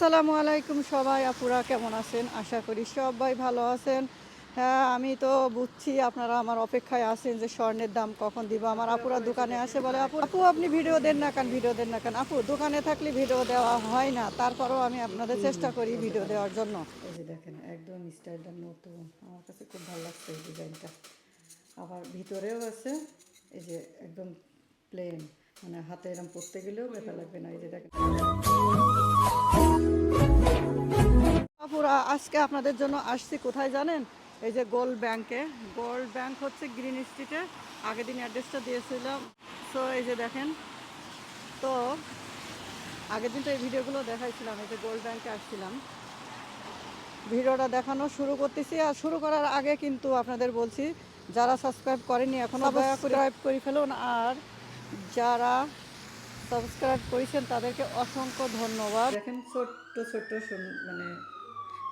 আসসালামু আলাইকুম সবাই, আপুরা কেমন আছেন? আশা করি সবাই ভালো আছেন। হ্যাঁ আমি তো বুঝছি আপনারা আমার অপেক্ষায় আছেন যে স্বর্ণের দাম কখন দিব। আমার আপুরা দোকানে আসে বলে, আপু আপু, আপনি ভিডিও দেন না কেন? ভিডিও দেন না কেন? আপু, দোকানে থাকলে ভিডিও দেওয়া হয় না। তারপরেও আমি আপনাদের চেষ্টা করি ভিডিও দেওয়ার জন্য। এই যে দেখেন, একদম স্টাইলটা নতুন। আমার কাছে খুব ভালো লাগছে এই ডিজাইনটা। আবার ভিতরেও আছে, এই যে একদম প্লেন মানে হাতে এরকম পরতে গেলেও ব্যথা লাগবে না। এই যে দেখেন। আজকে আপনাদের জন্য আসছি কোথায় জানেন? এই যে গোল্ড ব্যাংকে। গোল্ড ব্যাংক হচ্ছে গ্রিন স্ট্রিটে। আগের দিন অ্যাড্রেসটা দিয়েছিলাম। তো এই যে দেখেন, তো আগের দিন তো এই ভিডিওগুলো দেখাইছিলাম, এই যে গোল্ড ব্যাংকে আসছিলাম। ভিডিওটা দেখানো শুরু করতেছি, আর শুরু করার আগে কিন্তু আপনাদের বলছি, যারা সাবস্ক্রাইব করেনি এখনও সাবস্ক্রাইব করে ফেলুন, আর যারা সাবস্ক্রাইব করেছেন তাদেরকে অসংখ্য ধন্যবাদ। দেখেন ছোট্ট ছোট্ট মানে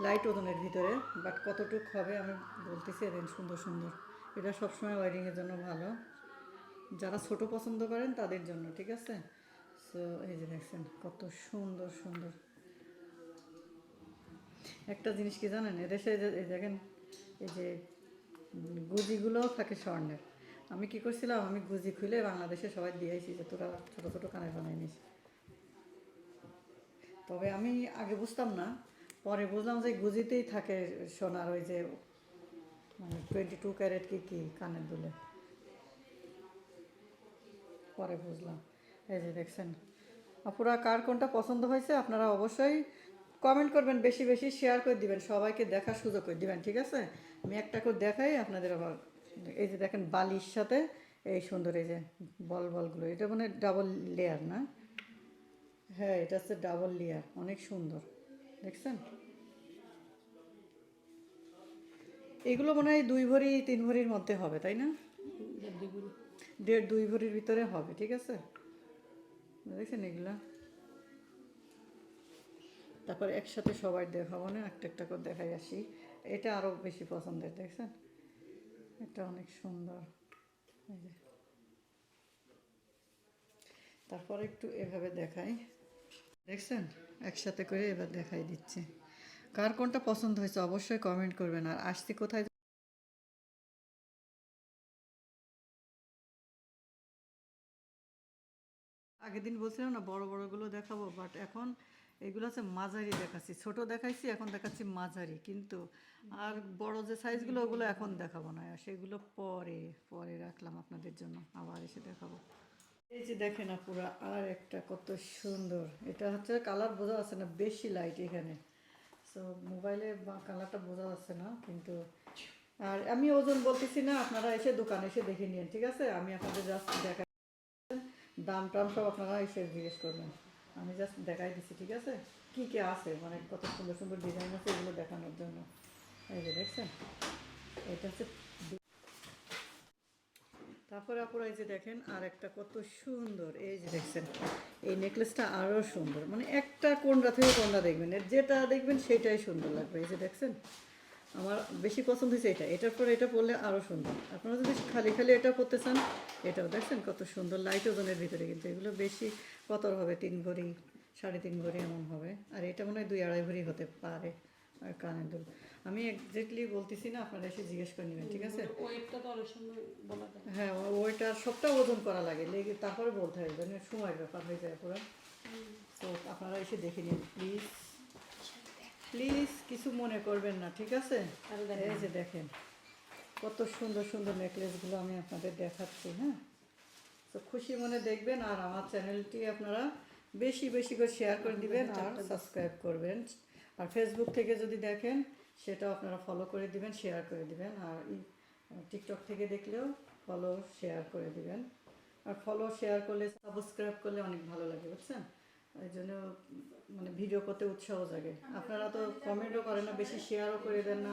লাইট ওজনের ভিতরে বাট কতটুক হবে আমি বলতেছি এদিন সুন্দর সুন্দর। এটা সবসময় ওয়ারিংয়ের জন্য ভালো। যারা ছোট পছন্দ করেন তাদের জন্য ঠিক আছে? সো এই যে দেখছেন কত সুন্দর সুন্দর। একটা জিনিস কি জানেন? এদেশে এই দেখেন এই যে উম, গুজিগুলোও থাকে স্বর্ণের। আমি কি করছিলাম? আমি গুজি খুলে বাংলাদেশে সবাই দিয়ে দিয়েছি যে তোরা ছোট ছোট কানে বানাই নিস। তবে আমি আগে বুঝতাম না, পরে বুঝলাম যে গুজিতেই থাকে সোনার ওই যে মানে টোয়েন্টি টু ক্যারেট কি কি কানের দুলে। পরে বুঝলাম। এই যে দেখছেন, আপুরা কার কোনটা পছন্দ হয়েছে আপনারা অবশ্যই কমেন্ট করবেন, বেশি বেশি শেয়ার করে দিবেন, সবাইকে দেখার সুযোগ করে দিবেন, ঠিক আছে? আমি একটা করে দেখাই, আপনাদের আবার এই যে দেখেন বালির সাথে এই সুন্দর এই যে বল বলগুলো, এটা মানে ডাবল লেয়ার না? হ্যাঁ এটা হচ্ছে ডাবল লেয়ার অনেক সুন্দর। দেখছেন? এগুলো মনে হয় দুই ভরি, তিন ভরির মধ্যে হবে, তাই না? দেড়, দুই ভরির ভিতরে হবে, ঠিক আছে? দেখছেন এগুলা? তারপর একসাথে সবাই দেখাবো না, একটা একটা করে দেখাই আসি। এটা আরও বেশি পছন্দের, দেখছেন? এটা অনেক সুন্দর। তারপর একটু এভাবে দেখাই। দেখছেন? একসাথে করে এবার দেখাই দিচ্ছি। কার কোনটা পছন্দ হয়েছে অবশ্যই কমেন্ট করবেন। আর আসছি কোথায়? আগের দিন বলছিলাম না, বড় বড়গুলো দেখাবো বাট এখন এগুলো হচ্ছে মাঝারি দেখাচ্ছি। ছোট দেখাইছি, এখন দেখাচ্ছি মাঝারি। কিন্তু আর বড় যে সাইজগুলো ওগুলো এখন দেখাবো না। সেগুলো পরে পরে রাখলাম আপনাদের জন্য। আবার এসে দেখাবো। এই যে দেখেন পুরো আর একটা কত সুন্দর। এটা হচ্ছে কালার বোঝা যাচ্ছে না, বেশি লাইট এখানে। সো মোবাইলে কালারটা বোঝা যাচ্ছে না, কিন্তু আর আমি ওজন বলতেছি না, আপনারা এসে দোকানে এসে দেখে নিন, ঠিক আছে? আমি আপনাদের জাস্ট দেখা দাম টাম সব আপনারা এসে জিজ্ঞেস করবেন। আমি জাস্ট দেখাই দিচ্ছি ঠিক আছে? কি কি আছে? মানে কত সুন্দর সুন্দর ডিজাইন আছে এগুলো দেখানোর জন্য। এই যে দেখছেন? এটা হচ্ছে তারপরে আপনারা এই যে দেখেন, আর একটা কত সুন্দর। এই যে দেখছেন, এই নেকলেসটা আরও সুন্দর। মানে একটা কোনটা থেকে কোনটা দেখবেন, এর যেটা দেখবেন সেটাই সুন্দর লাগবে। এই যে দেখছেন? আমার বেশি পছন্দ হয়েছে এটা। এটার পরে এটা পরলে আরও সুন্দর। আপনারা যদি খালি খালি এটা পরতে চান, এটাও দেখছেন কত সুন্দর। লাইট ওজনের ভিতরে কিন্তু এগুলো বেশি কত হবে? তিন ভরি সাড়ে তিন ভরি এমন হবে। আর এটা মনে হয় দুই আড়াই ভরি হতে পারে আর কানের দুল। আমি এক্স্যাক্টলি বলতেছি না আপনারা এসে জিজ্ঞেস করে নেবেন ঠিক আছে। হ্যাঁ ওইটা সবটা ওজন করা লাগে লেগে তারপরে বলতে হবে মানে সময়ের ব্যাপার হয়ে যায় পুরো। তো আপনারা এসে দেখে নিন প্লিজ প্লিজ কিছু মনে করবেন না ঠিক আছে? এই যে দেখেন কত সুন্দর সুন্দর নেকলেসগুলো আমি আপনাদের দেখাচ্ছি হ্যাঁ? তো খুশি মনে দেখবেন আর আমার চ্যানেলটি আপনারা বেশি বেশি করে শেয়ার করে দিবেন আর সাবস্ক্রাইব করবেন। আর ফেসবুক থেকে যদি দেখেন সেটাও আপনারা ফলো করে দিবেন শেয়ার করে দিবেন। আর টিকটক থেকে দেখলেও ফলো শেয়ার করে দিবেন। আর ফলো শেয়ার করলে সাবস্ক্রাইব করলে অনেক ভালো লাগে বুঝছেন? এই জন্য মানে ভিডিও করতে উৎসাহ জাগে। আপনারা তো কমেন্টও করেন না বেশি শেয়ারও করে দেন না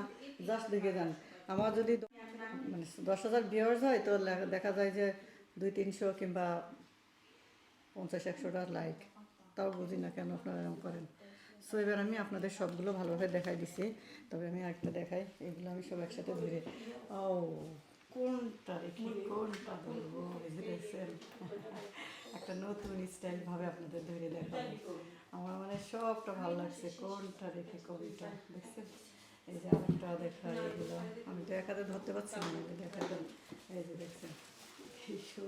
জাস্ট দেখে যান আমার যদি মানে দশ হাজার ভিউয়ার্স হয় তো দেখা যায় যে দুই তিনশো কিংবা পঞ্চাশ একশোটা লাইক তাও বুঝি না কেন আপনারা এরকম করেন। সো এবার আমি আপনাদের সবগুলো ভালোভাবে দেখাই দিছি। তবে আমি একটা দেখাই, এগুলো আমি সব একসাথে ধরে। ও কোনটা দেখি কোনটা বলব? একটা নতুন স্টাইল ভাবে আপনাদের ধরে দেখাবো। আমার মানে সবটা ভালো লাগছে, কোনটা রেখে কোনটা দেখছেন? এই যে আরেকটা দেখা এগুলো। আমি তো একাতে ধরতে পারছি না এই দেখা এই যে দেখছেন। দেখছেন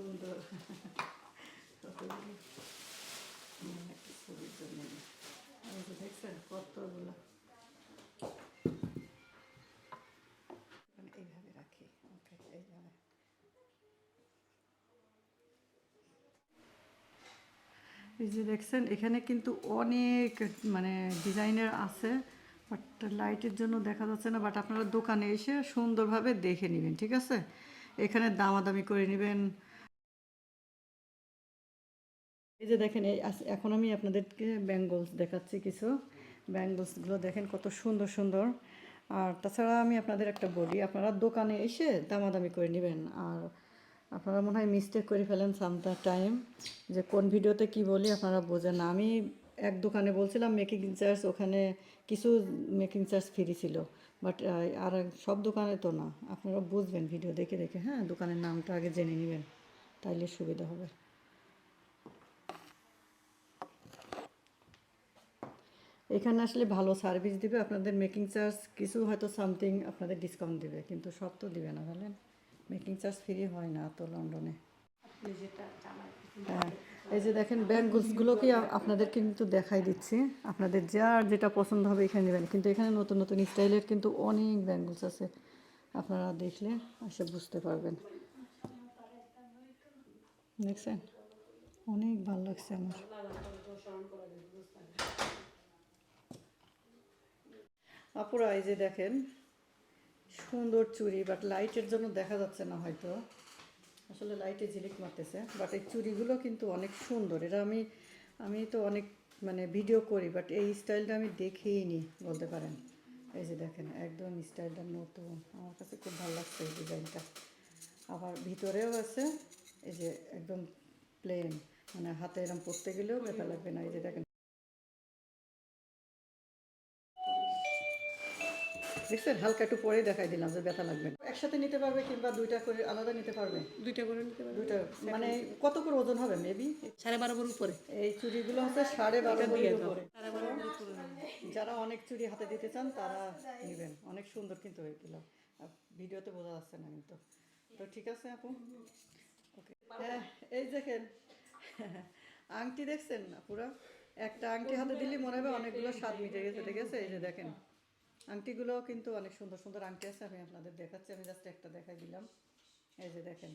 এই যে দেখছেন, এখানে কিন্তু অনেক মানে ডিজাইনের আছে, বাট লাইটের জন্য দেখা যাচ্ছে না, বাট আপনারা দোকানে এসে সুন্দরভাবে দেখে নেবেন, ঠিক আছে? এখানে দামাদামি করে নেবেন। এই যে দেখেন, এই এখন আমি আপনাদেরকে ব্যাঙ্গলস দেখাচ্ছি কিছু। ব্যাঙ্গলসগুলো দেখেন কত সুন্দর সুন্দর। আর তাছাড়া আমি আপনাদের একটা বলি, আপনারা দোকানে এসে দামাদামি করে নেবেন। আর আপনারা মনে হয় মিস্টেক করে ফেলেন সামটা টাইম যে কোন ভিডিওতে কি বলি আপনারা বোঝেন না। আমি এক দোকানে বলছিলাম মেকিং চার্জ ওখানে কিছু মেকিং চার্জ ফ্রি ছিল। বাট আর সব দোকানে তো না। আপনারা বুঝবেন ভিডিও দেখে দেখে। হ্যাঁ দোকানের নামটা আগে জেনে নেবেন। তাইলে সুবিধা হবে। এখানে আসলে ভালো সার্ভিস দিবে। আপনাদের মেকিং চার্জ কিছু হয়তো সামথিং আপনাদের ডিসকাউন্ট দিবে। কিন্তু সব তো দিবে না বলেন মেকিং চার্জ ফ্রি হয় না তো লন্ডনে। যেটা হ্যাঁ। এই যে দেখেন ব্যাগগুলোকে আপনাদের কিন্তু দেখাই দিচ্ছি। আপনাদের যার যেটা পছন্দ হবে এখানে নেবেন। কিন্তু এখানে নতুন নতুন স্টাইলের কিন্তু অনেক ব্যাঙ্গলস আছে। আপনারা দেখলে এসে বুঝতে পারবেন। দেখছেন? অনেক ভালো লাগছে আমার। আপুরা, এই যে দেখেন, সুন্দর চুরি বাট লাইটের জন্য দেখা যাচ্ছে না হয়তো। আসলে লাইটে ঝিলিক মারতেছে বাট এই চুড়িগুলো কিন্তু অনেক সুন্দর। এটা আমি আমি তো অনেক মানে ভিডিও করি বাট এই স্টাইলটা আমি দেখেই নি বলতে পারেন। এই যে দেখেন, একদম স্টাইলটা নতুন। আমার কাছে খুব ভালো লাগছে এই ডিজাইনটা। আবার ভিতরেও আছে, এই যে একদম প্লেন মানে হাতে এরকম পরতে গেলেও ব্যথা লাগবে না। এই যে দেখেন দেখছেন হালকা একটু পরেই দেখাই দিলাম যে ব্যথা লাগবে একসাথে নিতে পারবে কিংবা দুইটা করে আলাদা নিতে পারবে? দুইটা করে নিতে পারবেন দুইটা মানে কত করে ওজন হবে মেবি সাড়ে বারো বড় উপরে। এই চুড়িগুলো হচ্ছে সাড়ে বারো ভরির উপরে। যারা অনেক চুড়ি হাতে দিতে চান তারা নেবেন। অনেক সুন্দর কিন্তু এগুলো। ভিডিওতে বোঝা যাচ্ছে না কিন্তু। তো ঠিক আছে আপু? ওকে হ্যাঁ এই দেখেন। আংটি দেখছেন না পুরো? একটা আংটি হাতে দিলে মনে হবে অনেকগুলো স্বাদ মিটে গেছে ঠিক আছে? এই যে দেখেন। আংটিগুলো কিন্তু অনেক সুন্দর সুন্দর আংটি আছে, আমি আপনাদের দেখাচ্ছি, আমি জাস্ট একটা দেখাই দিলাম। এই যে দেখেন।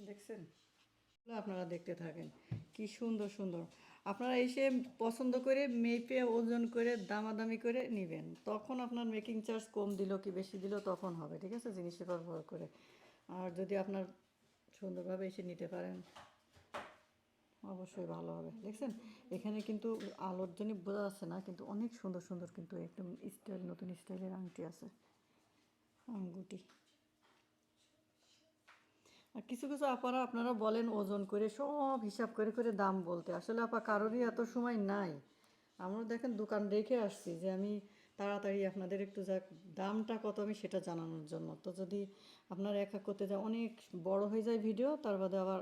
দেখছেন? আপনারা দেখতে থাকেন। কি সুন্দর সুন্দর। আপনারা এসে পছন্দ করে মেপে, ওজন করে, দামাদামি করে নেবেন। তখন আপনার মেকিং চার্জ কম দিল কি বেশি দিল তখন হবে, ঠিক আছে? জিনিসের ব্যবহার করে। আর যদি আপনার সুন্দরভাবে এসে নিতে পারেন অবশ্যই ভালো হবে। দেখছেন? এখানে কিন্তু আলোর জন্য বোঝা যাচ্ছে না, কিন্তু অনেক সুন্দর সুন্দর কিন্তু একদম স্টাইল, নতুন স্টাইলের আংটি আছে। আঙ্গুটি। আর কিছু কিছু আপারা আপনারা বলেন ওজন করে, সব হিসাব করে করে দাম বলতে। আসলে আপা, কারোরই এত সময় নাই। আমরা দেখেন দোকান রেখে আসছি যে আমি তাড়াতাড়ি আপনাদের একটু যাক দামটা কত আমি সেটা জানানোর জন্য। তো যদি আপনারা এক এক করতে যায়, অনেক বড় হয়ে যায় ভিডিও, তার বাদে আবার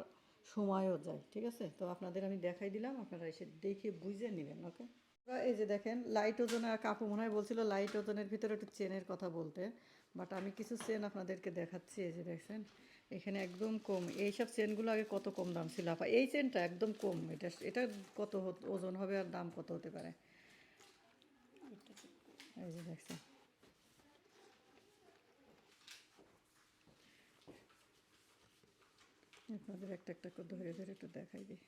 সময়ও যায়, ঠিক আছে? তো আপনাদের আমি দেখাই দিলাম, আপনারা এসে দেখে বুঝে নেবেন, ওকে? এই যে দেখেন লাইট ওজনের কাকু মনে হয় বলছিল লাইট ওজনের ভিতরে একটু চেনের কথা বলতে বাট আমি কিছু চেন আপনাদেরকে দেখাচ্ছি, এই যে দেখছেন এখানে একদম কম, এইসব চেনগুলো আগে কত কম দাম ছিল? আপা, এই চেনটা একদম কম, এটা এটা কত ওজন হবে আর দাম কত হতে পারে? এই যে দেখছেন আপনাদের একটা একটা করে ধরে ধরে একটু দেখাই দিই।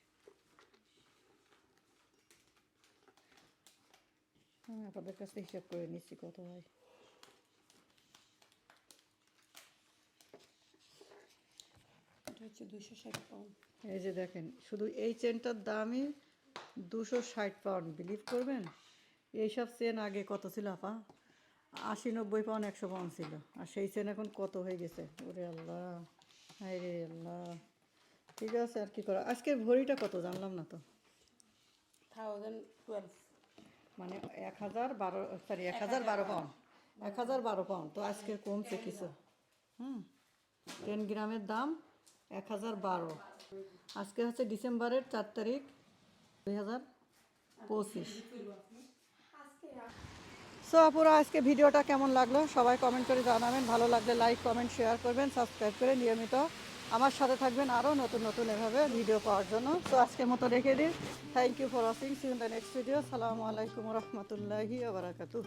হ্যাঁ আপনাদের কাছে হিসাব করে নিচ্ছি কত হয়। এটা হচ্ছে দুইশো ষাট পাউন্ড এই যে দেখেন শুধু এই চেনটার দামই দুশো ষাট পাউন্ড বিলিভ করবেন? এইসব চেন আগে কত ছিল আপা? আশি নব্বই পাউন্ড একশো পাউন্ড ছিল। আর সেই চেন এখন কত হয়ে গেছে? ওরে আল্লাহ হায় রে আল্লাহ। ঠিক আছে আর কি করা? আজকের ভরিটা কত জানলাম না তো? থাউজেন্ড টুয়েলভ মানে এক হাজার বারো সরি এক হাজার বারো পাউন্ড এক হাজার বারো পাউন্ড তো আজকের কমছে কিছু। হুম? টেন গ্রামের দাম এক হাজার বারো। আজকে হচ্ছে ডিসেম্বরের চার তারিখ দুই হাজার পঁচিশ। সো আপুরা আজকে ভিডিওটা কেমন লাগল? সবাই কমেন্ট করে জানাবেন। ভালো লাগলে লাইক কমেন্ট শেয়ার করবেন সাবস্ক্রাইব করে নিয়মিত আমার সাথে থাকবেন আরও নতুন নতুন এভাবে ভিডিও পাওয়ার জন্য। তো আজকে মতো রেখে দিন thank you for watching see in the next video সালামু আলাইকুম রহমতুল্লাহি বারাকাতু